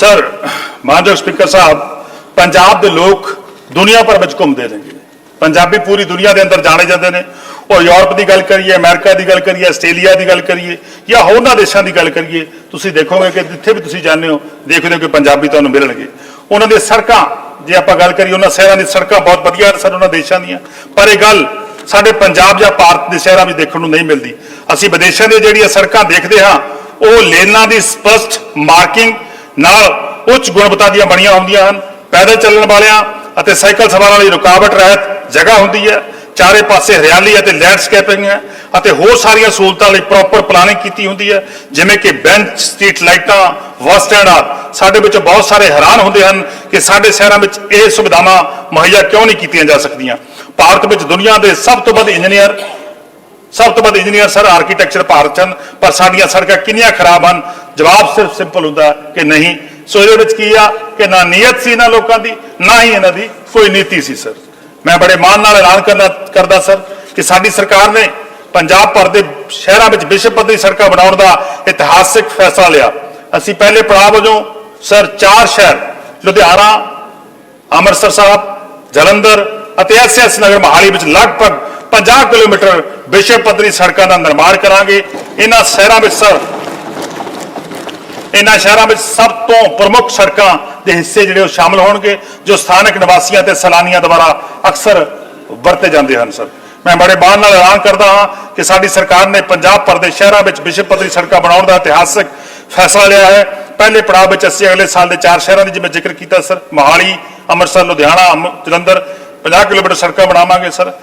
Sir, ਮਾਨਯੋਗ speaker ਸਾਹਿਬ, ਪੰਜਾਬ ਦੇ ਲੋਕ ਦੁਨੀਆ ਭਰ ਵਿੱਚ ਘੁੰਮਦੇ ਨੇਗੇ ਪੰਜਾਬੀ ਪੂਰੀ ਦੁਨੀਆ ਦੇ ਅੰਦਰ ਜਾਣੇ ਜਾਂਦੇ ਨੇ। ਉਹ ਯੂਰਪ ਦੀ ਗੱਲ ਕਰੀਏ, ਅਮਰੀਕਾ ਦੀ ਗੱਲ ਕਰੀਏ, ਆਸਟ੍ਰੇਲੀਆ ਦੀ ਗੱਲ ਕਰੀਏ, ਜਾਂ ਹੋਰਨਾਂ ਦੇਸ਼ਾਂ ਦੀ ਗੱਲ ਕਰੀਏ, ਤੁਸੀਂ ਦੇਖੋਗੇ ਕਿ ਜਿੱਥੇ ਵੀ ਤੁਸੀਂ ਜਾਂਦੇ ਹੋ, ਦੇਖਦੇ ਹੋ ਕਿ ਪੰਜਾਬੀ ਤੁਹਾਨੂੰ ਮਿਲਣਗੇ। ਉਹਨਾਂ ਦੀਆਂ ਸੜਕਾਂ, ਜੇ ਆਪਾਂ ਗੱਲ ਕਰੀਏ, ਉਹਨਾਂ ਸ਼ਹਿਰਾਂ ਦੀ ਸੜਕਾਂ ਬਹੁਤ ਵਧੀਆ ਨੇ ਸਰ, ਉਹਨਾਂ ਦੇਸ਼ਾਂ ਦੀਆਂ। ਪਰ ਇਹ ਗੱਲ ਸਾਡੇ ਪੰਜਾਬ ਜਾਂ ਭਾਰਤ ਦੇ ਸ਼ਹਿਰਾਂ ਵਿੱਚ ਦੇਖਣ ਨੂੰ ਨਹੀਂ ਮਿਲਦੀ। ਅਸੀਂ ਵਿਦੇਸ਼ਾਂ ਦੀਆਂ ਜਿਹੜੀਆਂ ਸੜਕਾਂ ਦੇਖਦੇ ਹਾਂ, ਉਹ ਲੇਨਾਂ ਦੀ ਸਪਸ਼ਟ ਮਾਰਕਿੰਗ ਨਾਲ ਉੱਚ ਗੁਣਵੱਤਾ ਦੀਆਂ ਬਣੀਆਂ ਹੁੰਦੀਆਂ ਹਨ। ਪੈਦਲ ਚੱਲਣ ਵਾਲਿਆਂ ਅਤੇ ਸਾਈਕਲ ਸਵਾਰਾਂ ਲਈ ਰੁਕਾਵਟ, ਰਹਿਤ ਜਗ੍ਹਾ ਹੁੰਦੀ ਹੈ। ਚਾਰੇ ਪਾਸੇ ਹਰਿਆਲੀ ਅਤੇ ਲੈਂਡਸਕੇਪਿੰਗ ਹੈ ਅਤੇ ਹੋਰ ਸਾਰੀਆਂ ਸਹੂਲਤਾਂ ਲਈ ਪ੍ਰੋਪਰ ਪਲਾਨਿੰਗ ਕੀਤੀ ਹੁੰਦੀ ਹੈ। ਜਿਵੇਂ ਕਿ ਬੈਂਚ ਸਟਰੀਟ ਲਾਈਟਾਂ ਬੱਸ ਸਟੈਂਡ ਆਦਿ। ਸਾਡੇ ਵਿੱਚ ਬਹੁਤ ਸਾਰੇ ਹੈਰਾਨ ਹੁੰਦੇ ਹਨ ਕਿ ਸਾਡੇ ਸ਼ਹਿਰਾਂ ਵਿੱਚ ਇਹ ਸੁਵਿਧਾਵਾਂ ਮੁਹੱਈਆ ਕਿਉਂ ਨਹੀਂ ਕੀਤੀਆਂ ਜਾ ਸਕਦੀਆਂ। ਭਾਰਤ ਵਿੱਚ ਦੁਨੀਆ ਦੇ ਸਭ ਤੋਂ ਵੱਧ ਇੰਜੀਨੀਅਰ ਸਭ ਤੋਂ ਵੱਧ ਇੰਜੀਨੀਅਰ ਸਰ ਆਰਕੀਟੈਕਚਰ ਭਾਰਤ 'ਚ ਹਨ, ਪਰ ਸਾਡੀਆਂ ਸੜਕਾਂ ਕਿੰਨੀਆਂ ਖਰਾਬ ਹਨ? ਜਵਾਬ ਸਿਰਫ ਸਿੰਪਲ ਹੁੰਦਾ ਕਿ ਨਹੀਂ। ਸੋ ਇਹਦੇ ਵਿੱਚ ਕੀ ਆ ਕਿ ਨਾ ਨੀਅਤ ਸੀ ਇਹਨਾਂ ਲੋਕਾਂ ਦੀ, ਨਾ ਹੀ ਇਹਨਾਂ ਦੀ ਕੋਈ ਨੀਤੀ ਸੀ ਸਰ ਮੈਂ ਬੜੇ ਮਾਣ ਨਾਲ ਐਲਾਨ ਕਰਨਾ, ਕਰਦਾ ਸਰ ਕਿ ਸਾਡੀ ਸਰਕਾਰ ਨੇ ਪੰਜਾਬ ਭਰ ਦੇ ਸ਼ਹਿਰਾਂ ਵਿੱਚ ਵਿਸ਼ਵ ਪੱਧਰੀ ਸੜਕਾਂ ਬਣਾਉਣ ਦਾ ਇਤਿਹਾਸਿਕ ਫੈਸਲਾ ਲਿਆ। ਅਸੀਂ ਪਹਿਲੇ ਪੜਾਅ ਵਜੋਂ ਸਰ ਚਾਰ ਸ਼ਹਿਰ, ਲੁਧਿਆਣਾ, ਅੰਮ੍ਰਿਤਸਰ ਸਾਹਿਬ, ਜਲੰਧਰ ਅਤੇ ਐਸਐਸ ਨਗਰ ਮਹਾਲੀ ਵਿੱਚ ਲਗਭਗ 50 ਕਿਲੋਮੀਟਰ ਵਿਸ਼ਵ ਪੱਧਰੀ ਸੜਕਾਂ ਦਾ ਨਿਰਮਾਣ ਕਰਾਂਗੇ। ਇਹਨਾਂ ਸ਼ਹਿਰਾਂ ਵਿੱਚ ਸਰ, ਇਹਨਾਂ ਸ਼ਹਿਰਾਂ ਵਿੱਚ ਸਭ ਤੋਂ ਪ੍ਰਮੁੱਖ ਸੜਕਾਂ ਦੇ ਹਿੱਸੇ ਜਿਹੜੇ ਉਹ ਸ਼ਾਮਲ ਹੋਣਗੇ, ਜੋ ਸਥਾਨਕ ਨਿਵਾਸੀਆਂ ਤੇ ਸੈਲਾਨੀਆਂ ਦੁਆਰਾ ਅਕਸਰ ਵਰਤੇ ਜਾਂਦੇ ਹਨ ਸਰ। ਮੈਂ ਬੜੇ ਮਾਣ ਨਾਲ ਐਲਾਨ ਕਰਦਾ ਹਾਂ ਕਿ ਸਾਡੀ ਸਰਕਾਰ ਨੇ ਪੰਜਾਬ ਭਰ ਦੇ ਸ਼ਹਿਰਾਂ ਵਿੱਚ ਵਿਸ਼ਵ ਪੱਧਰੀ ਸੜਕਾਂ ਬਣਾਉਣ ਦਾ ਇਤਿਹਾਸਕ ਫੈਸਲਾ ਲਿਆ ਹੈ। ਪਹਿਲੇ ਪੜਾਅ ਵਿੱਚ ਅਸੀਂ ਅਗਲੇ ਸਾਲ ਦੇ ਚਾਰ ਸ਼ਹਿਰਾਂ ਦੀ ਜਿਵੇਂ ਜ਼ਿਕਰ ਕੀਤਾ ਸਰ, ਮੋਹਾਲੀ, ਅੰਮ੍ਰਿਤਸਰ, ਲੁਧਿਆਣਾ, ਅੰਮ- ਜਲੰਧਰ 50 ਕਿਲੋਮੀਟਰ ਸੜਕਾਂ ਬਣਾਵਾਂਗੇ ਸਰ।